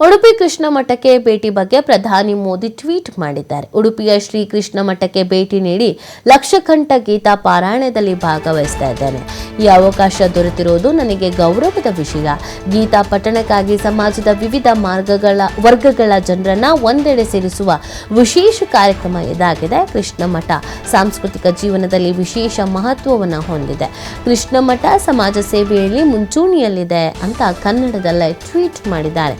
ಉಡುಪಿ ಕೃಷ್ಣ ಮಠಕ್ಕೆ ಭೇಟಿ ಬಗ್ಗೆ ಪ್ರಧಾನಿ ಮೋದಿ ಟ್ವೀಟ್ ಮಾಡಿದ್ದಾರೆ. ಉಡುಪಿಯ ಶ್ರೀ ಕೃಷ್ಣ ಮಠಕ್ಕೆ ಭೇಟಿ ನೀಡಿ ಲಕ್ಷಕಂಠ ಗೀತಾ ಪಾರಾಯಣದಲ್ಲಿ ಭಾಗವಹಿಸ್ತಾ ಇದ್ದೇನೆ. ಈ ಅವಕಾಶ ದೊರೆತಿರುವುದು ನನಗೆ ಗೌರವದ ವಿಷಯ. ಗೀತಾ ಪಠಣಕ್ಕಾಗಿ ಸಮಾಜದ ವಿವಿಧ ಮಾರ್ಗಗಳ, ವರ್ಗಗಳ ಜನರನ್ನ ಒಂದೆಡೆ ಸೇರಿಸುವ ವಿಶೇಷ ಕಾರ್ಯಕ್ರಮ ಇದಾಗಿದೆ. ಕೃಷ್ಣ ಮಠ ಸಾಂಸ್ಕೃತಿಕ ಜೀವನದಲ್ಲಿ ವಿಶೇಷ ಮಹತ್ವವನ್ನು ಹೊಂದಿದೆ. ಕೃಷ್ಣ ಮಠ ಸಮಾಜ ಸೇವೆಯಲ್ಲಿ ಮುಂಚೂಣಿಯಲ್ಲಿದೆ ಅಂತ ಕನ್ನಡದಲ್ಲೇ ಟ್ವೀಟ್ ಮಾಡಿದ್ದಾರೆ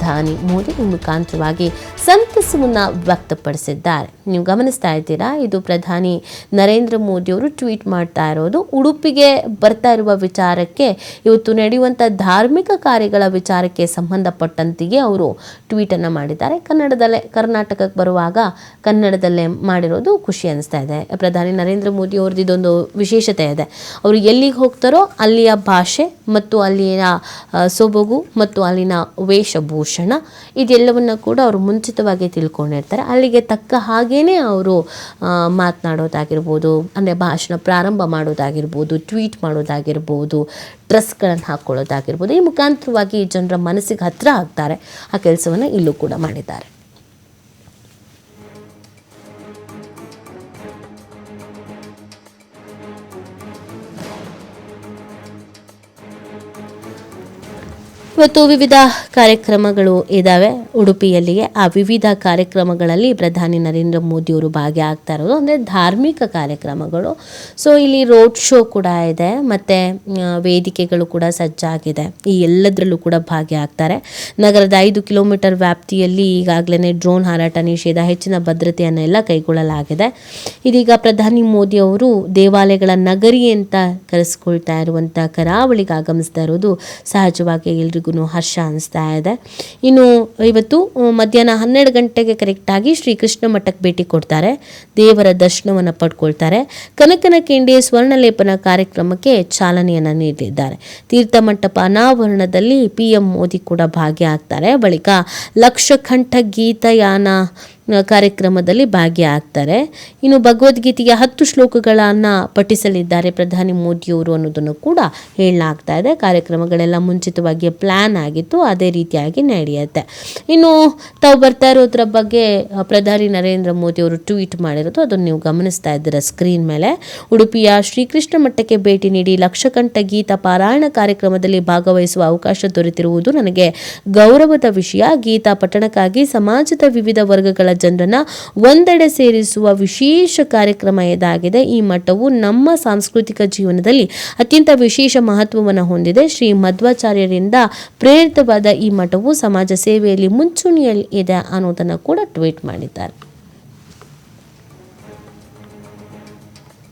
ಪ್ರಧಾನಿ ಮೋದಿ ಮುಖಾಂತರವಾಗಿ ಸಂತಸವನ್ನು ವ್ಯಕ್ತಪಡಿಸಿದ್ದಾರೆ. ನೀವು ಗಮನಿಸ್ತಾ ಇದ್ದೀರಾ? ಇದು ಪ್ರಧಾನಿ ನರೇಂದ್ರ ಮೋದಿ ಅವರು ಟ್ವೀಟ್ ಮಾಡ್ತಾ ಇರೋದು. ಉಡುಪಿಗೆ ಬರ್ತಾ ಇರುವ ವಿಚಾರಕ್ಕೆ, ಇವತ್ತು ನಡೆಯುವಂಥ ಧಾರ್ಮಿಕ ಕಾರ್ಯಗಳ ವಿಚಾರಕ್ಕೆ ಸಂಬಂಧಪಟ್ಟಂತೆಯೇ ಅವರು ಟ್ವೀಟನ್ನು ಮಾಡಿದ್ದಾರೆ. ಕನ್ನಡದಲ್ಲೇ, ಕರ್ನಾಟಕಕ್ಕೆ ಬರುವಾಗ ಕನ್ನಡದಲ್ಲೇ ಮಾಡಿರೋದು ಖುಷಿ ಅನಿಸ್ತಾ ಇದೆ. ಪ್ರಧಾನಿ ನರೇಂದ್ರ ಮೋದಿ ಅವ್ರದ್ದು ಇದೊಂದು ವಿಶೇಷತೆ ಇದೆ. ಅವರು ಎಲ್ಲಿಗೆ ಹೋಗ್ತಾರೋ ಅಲ್ಲಿಯ ಭಾಷೆ ಮತ್ತು ಅಲ್ಲಿನ ಸೊಬಗು ಮತ್ತು ಅಲ್ಲಿನ ವೇಷಭೂಷಣ ಇದೆಲ್ಲವನ್ನು ಕೂಡ ಅವರು ಮುಂಚಿತವಾಗಿ ತಿಳ್ಕೊಂಡಿರ್ತಾರೆ. ಅಲ್ಲಿಗೆ ತಕ್ಕ ಹಾಗೇ ಅವರು ಮಾತನಾಡೋದಾಗಿರ್ಬೋದು, ಅಂದರೆ ಭಾಷಣ ಪ್ರಾರಂಭ ಮಾಡೋದಾಗಿರ್ಬೋದು, ಟ್ವೀಟ್ ಮಾಡೋದಾಗಿರ್ಬೋದು, ಡ್ರೆಸ್ಗಳನ್ನು ಹಾಕ್ಕೊಳ್ಳೋದಾಗಿರ್ಬೋದು ಈ ಮುಖಾಂತರವಾಗಿ ಜನರ ಮನಸ್ಸಿಗೆ ಹತ್ತಿರ ಆಗ್ತಾರೆ. ಆ ಕೆಲಸವನ್ನು ಇಲ್ಲೂ ಕೂಡ ಮಾಡಿದ್ದಾರೆ. ಇವತ್ತು ವಿವಿಧ ಕಾರ್ಯಕ್ರಮಗಳು ಇದ್ದಾವೆ ಉಡುಪಿಯಲ್ಲಿಗೆ ಆ ವಿವಿಧ ಕಾರ್ಯಕ್ರಮಗಳಲ್ಲಿ ಪ್ರಧಾನಿ ನರೇಂದ್ರ ಮೋದಿಯವರು ಭಾಗಿಯಾಗ್ತಾ ಇರೋದು. ಅಂದರೆ ಧಾರ್ಮಿಕ ಕಾರ್ಯಕ್ರಮಗಳು. ಸೊ ಇಲ್ಲಿ ರೋಡ್ ಶೋ ಕೂಡ ಇದೆ. ಮತ್ತು ವೇದಿಕೆಗಳು ಕೂಡ ಸಜ್ಜಾಗಿದೆ. ಈ ಎಲ್ಲದರಲ್ಲೂ ಕೂಡ ಭಾಗಿಯಾಗ್ತಾರೆ. ನಗರದ ಐದು ಕಿಲೋಮೀಟರ್ ವ್ಯಾಪ್ತಿಯಲ್ಲಿ ಈಗಾಗಲೇ ಡ್ರೋನ್ ಹಾರಾಟ ನಿಷೇಧ, ಹೆಚ್ಚಿನ ಭದ್ರತೆಯನ್ನೆಲ್ಲ ಕೈಗೊಳ್ಳಲಾಗಿದೆ. ಇದೀಗ ಪ್ರಧಾನಿ ಮೋದಿ ಅವರು ದೇವಾಲಯಗಳ ನಗರಿ ಅಂತ ಕರೆಸ್ಕೊಳ್ತಾ ಇರುವಂಥ ಕರಾವಳಿಗೆ ಆಗಮಿಸ್ತಾ ಇರೋದು ಸಹಜವಾಗಿ ಎಲ್ರಿಗೂ ಹರ್ಷ ಅನಿಸ್ತಾ ಇದೆ. ಇನ್ನು ಇವತ್ತು ಮಧ್ಯಾಹ್ನ ಹನ್ನೆರಡು ಗಂಟೆಗೆ ಕರೆಕ್ಟಾಗಿ ಶ್ರೀಕೃಷ್ಣ ಮಠಕ್ಕೆ ಭೇಟಿ ಕೊಡ್ತಾರೆ. ದೇವರ ದರ್ಶನವನ್ನು ಪಡ್ಕೊಳ್ತಾರೆ. ಕನಕನ ಕಿಂಡಿ ಸ್ವರ್ಣಲೇಪನ ಕಾರ್ಯಕ್ರಮಕ್ಕೆ ಚಾಲನೆಯನ್ನು ನೀಡಲಿದ್ದಾರೆ. ತೀರ್ಥ ಮಂಟಪ ಅನಾವರಣದಲ್ಲಿ ಪಿ ಎಂ ಮೋದಿ ಕೂಡ ಭಾಗಿಯಾಗ್ತಾರೆ. ಬಳಿಕ ಲಕ್ಷಕಂಠ ಗೀತಯಾನ ಕಾರ್ಯಕ್ರಮದಲ್ಲಿ ಭಾಗಿಯಾಗ್ತಾರೆ. ಇನ್ನು ಭಗವದ್ಗೀತೆಯ ಹತ್ತು ಶ್ಲೋಕಗಳನ್ನು ಪಠಿಸಲಿದ್ದಾರೆ ಪ್ರಧಾನಿ ಮೋದಿಯವರು ಅನ್ನೋದನ್ನು ಕೂಡ ಹೇಳಲಾಗ್ತಾ ಇದೆ. ಕಾರ್ಯಕ್ರಮಗಳೆಲ್ಲ ಮುಂಚಿತವಾಗಿ ಪ್ಲ್ಯಾನ್ ಆಗಿತ್ತು, ಅದೇ ರೀತಿಯಾಗಿ ನಡೆಯುತ್ತೆ. ಇನ್ನು ತಾವು ಬರ್ತಾ ಇರೋದ್ರ ಬಗ್ಗೆ ಪ್ರಧಾನಿ ನರೇಂದ್ರ ಮೋದಿ ಅವರು ಟ್ವೀಟ್ ಮಾಡಿರೋದು, ಅದನ್ನು ನೀವು ಗಮನಿಸ್ತಾ ಇದ್ದೀರ ಸ್ಕ್ರೀನ್ ಮೇಲೆ. ಉಡುಪಿಯ ಶ್ರೀಕೃಷ್ಣ ಮಠಕ್ಕೆ ಭೇಟಿ ನೀಡಿ ಲಕ್ಷಕಂಠ ಗೀತ ಪಾರಾಯಣ ಕಾರ್ಯಕ್ರಮದಲ್ಲಿ ಭಾಗವಹಿಸುವ ಅವಕಾಶ ದೊರೆತಿರುವುದು ನನಗೆ ಗೌರವದ ವಿಷಯ. ಗೀತಾ ಪಠಣಕ್ಕಾಗಿ ಸಮಾಜದ ವಿವಿಧ ವರ್ಗಗಳ ಜನರನ್ನ ಒಂದೆಡೆ ಸೇರಿಸುವ ವಿಶೇಷ ಕಾರ್ಯಕ್ರಮ ಇದಾಗಿದೆ. ಈ ಮಠವು ನಮ್ಮ ಸಾಂಸ್ಕೃತಿಕ ಜೀವನದಲ್ಲಿ ಅತ್ಯಂತ ವಿಶೇಷ ಮಹತ್ವವನ್ನು ಹೊಂದಿದೆ. ಶ್ರೀ ಮಧ್ವಾಚಾರ್ಯರಿಂದ ಪ್ರೇರಿತವಾದ ಈ ಮಠವು ಸಮಾಜ ಸೇವೆಯಲ್ಲಿ ಮುಂಚೂಣಿಯಲ್ಲಿ ಇದೆ ಅನ್ನೋದನ್ನು ಕೂಡ ಟ್ವೀಟ್ ಮಾಡಿದ್ದಾರೆ.